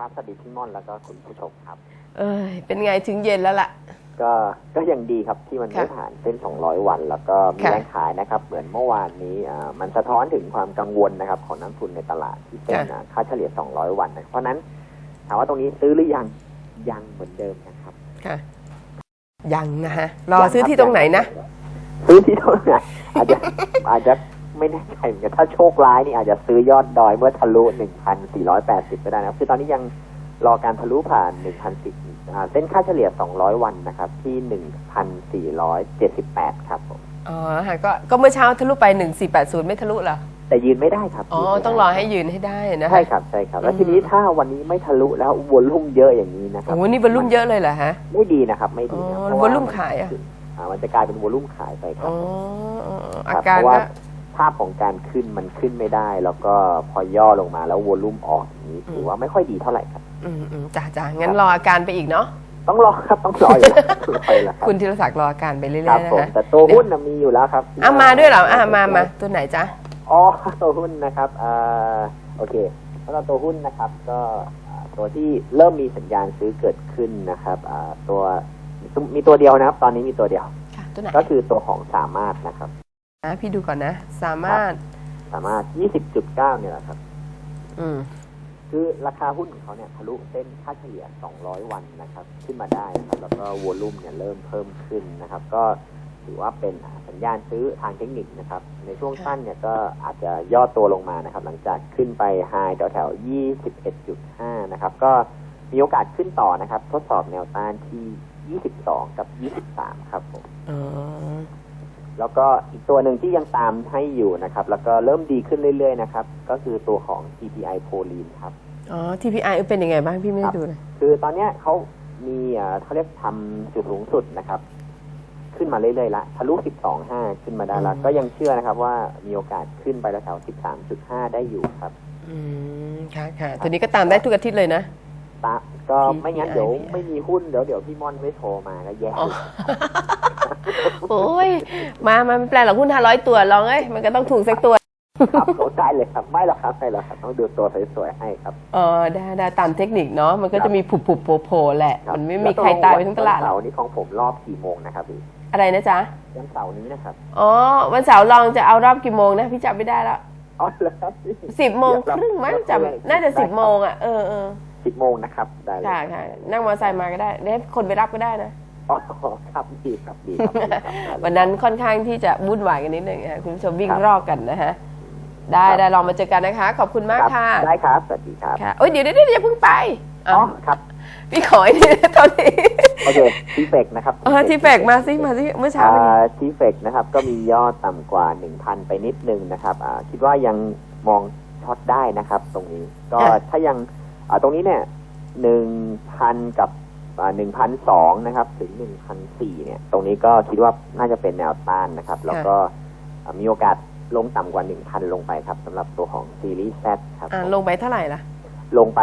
ครับสวัสดีพี่ม่อนแล้วก็คุณผู้ชมครับ เอ้ยเป็นไงถึงเย็นแล้วล่ะ ก็ก็ยังดีครับที่มันไม่ค่ะผ่านเส้น 200 วัน แล้วก็มีค่ะ แรงขายนะครับ เหมือนเมื่อวานนี้อ่ามันสะท้อนถึงความกังวลนะครับ ของนักทุนในตลาดที่เป็นอ่าค่าเฉลี่ย 200 วันนะเพราะฉะนั้นถามว่าตรงนี้ซื้อหรือยังยังเหมือนเดิมนะครับค่ะ ยังนะฮะ รอซื้อที่ตรงไหนนะ ซื้อที่ตรงไหนอาจจะอาจจะ ไม่แน่ใจเหมือนกันถ้าโชคร้ายนี่อาจจะซื้อยอดดอยเมื่อทะลุ 1,480 ก็ได้นะครับ คือตอนนี้ยังรอการทะลุผ่าน 1,010อ่าเส้นค่าเฉลี่ย 200 วันนะครับ ที่ 1,478 ครับผมอ๋อฮะก็ก็เมื่อเช้าทะลุไป 1480 ไม่ทะลุเหรอ แต่ยืนไม่ได้ครับอ๋อ ยืนไม่ได้ต้องรอให้ยืนให้ได้นะใช่ครับใช่ครับ แล้วอืมทีนี้ถ้าวันนี้ไม่ทะลุแล้ววอลลุ่มเยอะอย่างนี้นะครัโอ้โหนี่บรรลุมเยอะเลยเหรอฮะ ไม่ดีนะครับ ไม่ดีนะอ๋อเพราะวอลลุ่มขายอะ อ่ามันจะกลายเป็นวอลลุ่มขายไปครัอ๋บ ออ๋อคอาบการเพราะว่า ก็ภาพของการขึ้นมันขึ้นไม่ได้ แล้วก็พอย่อลงมาแล้ววอลลุ่มออกอย่างนี้ถือว่าไม่ค่อยดีเท่าไหร่ครับ อืมอืมจ้าจ้างั้นรออาการไปอีกเนาะต้องรอครับต้องรออยู่แล้วต้องรออยู่แล้วครับคุณธีรศักดิ์รออาการไปเรื่อยครับๆนะผมฮะแต่ตัวหุ้นน่ะมีอยู่แล้วครับอะมาด้วยเหรออะมามาตัวไหนจ๊ะอ๋อตัวหุ้นนะครับอ่าโอเคสำหรับตัวหุ้นนะครับก็อ่าตัวที่เริ่มมีสัญญาณซื้อเกิดขึ้นนะครับอ่าตัวมีตัวเดียวนะครับ ตอนนี้มีตัวเดียวค่ะตัวไหนก็คือตัวของสามารถนะครับ อะพี่ดูก่อนนะ สามารถสามารถ 20.9 เนี่ยแหละครับ อืม คือราคาหุ้นของเขาเนี่ยทะลุเส้นค่าเฉลี่ย 200 วันนะครับ ขึ้นมาได้นะครับ แล้วก็วอลุ่มเนี่ยเริ่มเพิ่มขึ้นนะครับ ก็ถือว่าเป็นสัญญาณซื้อทางเทคนิคนะครับ ในช่วงสั้นเนี่ยก็อาจจะย่อตัวลงมานะครับ หลังจากขึ้นไปไฮแถวแถวๆ21.5 นะครับ ก็มีโอกาสขึ้นต่อนะครับ ทดสอบแนวต้านที่ 22 กับ 23 ครับผมอ๋อ แล้วก็อีกตัวหนึ่งที่ยังตามให้อยู่นะครับ แล้วก็เริ่มดีขึ้นเรื่อยๆนะครับ ก็คือตัวของ CPI โพลีนครับ อ๋อ TPI เป็นยังไงบ้างพี่ไม่ได้ดูเลย คือตอนเนี้ยเขามีเอ่อเขาเรียกทำจุดสูงสุดนะครับ ขึ้นมาเรื่อยๆละทะลุ 12.5 ขึ้นมาได้แล้วอืม ก็ยังเชื่อนะครับว่ามีโอกาสขึ้นไปแถวๆ13.5 ได้อยู่ครับ อืมค่ะค่ะตัวนี้ก็ตามได้ทุกอาทิตย์เลยนะ ตะก็ CPI ไม่งั้นเดี๋ยวไม่มีหุ้นเดี๋ยวเดี๋ยวพี่ม่อนไม่โทรมาก็แย่อ๋อ โอ้ยมามาไม่แปลหรอกหุ้นห้าร้อยตัวลองเอ้ยมันก็ต้องถูกสักตัวครับโอ้ได้เลยครับ ไม่หรอกครับไม่หรอกครับ ต้องดูตัวสวยๆให้ครับอ๋อได้ได้ตามเทคนิคเนาะมันก็ครัจะบมีผุบผุบโผล่โผล่แหละครับมันไม่มีใครตายไปทั้งตลาดหรเสาอกร์นี้ของผมรอบกี่โมงนะครับพี่อะไรนะจ๊ะวันเสาร์นี้นะครับอ๋อวันเสาร์ลองจะเอารอบกี่โมงนะพี่จำไม่ได้แล้วอ๋อแล้วครับพี่สิบโมงครึ่งมั้งจำน่าจะสิบโมงอะเออเออสิบโมงนะครับได้เลยค่ะค่ะนั่งมอเตอร์ไซค์มาก็ได้ได้คนไปรับก็ได้นะ อ๋อครับดีครับดีครับดีครับได้เลยวันนั้นค่อนข้างที่จะวุ่นวายกันนิดหนึ่งนะคะคุณผู้ชมวิ่งครับรอกกันนะฮะได้ครับได้ลองมาเจอกันนะคะ ขอบคุณมากรับค่ะได้ครับสวัสดีครับค่ะโอ้ยเดี๋ยวเดี๋ยวเดี๋ยวอย่าเพิ่งไปอ๋เอาอครับ พี่ขออีกทีนะตอนนี้โอเคทีเฟกนะครับเออที่แปลกมาสิมาสิเมื่อเช้าอ่เป็นไงาทีเฟกนะครับ ก็มียอดต่ำกว่า1,000ไปนิดนึงนะครับอ่าคิดว่ายังมองช็อตได้นะครับ ตรงนี้ ก็ถ้ายังอ่าตรงนี้เนี่ย1,000กับ อ่า1,002นะครับ ถึง1,004เนี่ย ตรงนี้ก็คิดว่าน่าจะเป็นแนวต้านนะครับ แล้วก็อ่ามีโอกาสลงต่ำกว่า1,000ลงไปครับสำหรับตัวของซีรีส์ Z ครับอ่าผมลงไปเท่าไหร่ล่ะ ลงไป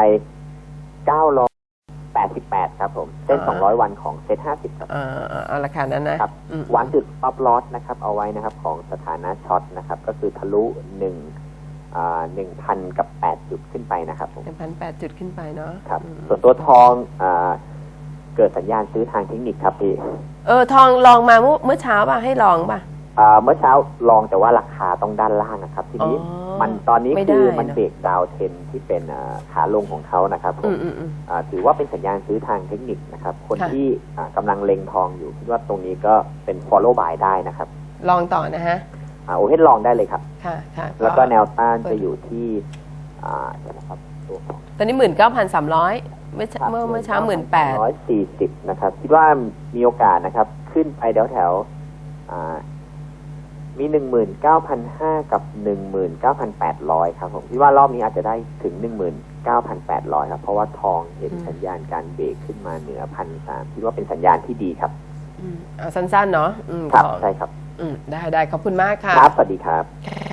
988ครับผมเส้นอ่า200วันของเซต50ครับอ่าอ่าเอาราคานั้นนะครับอืมวางจุด stop loss นะครับ เอาไว้นะครับ ของสถานะช็อตนะครับ ก็คือทะลุ1อ่า1,000กับ8จุดขึ้นไปนะครับผมหนึ่งพันแปดจุดขึ้นไปเนาะครับอืมส่วนตัวทองอ่า เกิดสัญญาณซื้อทางเทคนิคครับพี่เออทองลองมาเมื่อเมื่อเช้าป่ะให้ลองป่ะ อ่าเมื่อเช้าลองแต่ว่าราคาต้องด้านล่างนะครับ ทีนี้อ๋อมันตอนนี้ไม่ได้คือมันนะ เบรกดาวเทนที่เป็นอ่าขาลงของเขานะครับผอืม มอืมอืม อ่าถือว่าเป็นสัญญาณซื้อทางเทคนิคนะครับ คนค่ะ ที่อ่ากำลังเล็งทองอยู่คิดว่าตรงนี้ก็เป็น follow buy ได้นะครับลองต่อนะฮะอ่าโอเฮดลองได้เลยครับ ค่ะค่ะแล้วก็แนวต้านจะอยู่ที่อ่าเดี๋ยวนะครับตัวของตอนนี้หมื่นเก้าพันสามร้อย เมื่อเช้าเมื่อเมื่อเช้าหมื่นแปดร้อยสี่สิบนะครับ คิดว่ามีโอกาสนะครับ ขึ้นไปแถวแถวๆอ่ามีหนึ่งหมื่นเก้าพันห้ากับหนึ่งหมื่นเก้าพันแปดร้อยครับผมคิดว่ารอบนี้อาจจะได้ถึงหนึ่งหมื่นเก้าพันแปดร้อยครับ เพราะว่าทองเห็นสัญญาณการเบรกขึ้นมาเหนือพันสามคิดว่าเป็นสัญญาณที่ดีครับอืมเอาสั้นๆเนาะอืมครับของใช่ครับ อืมได้ได้ขอบคุณมากค่ะครับสวัสดีครับค่ะ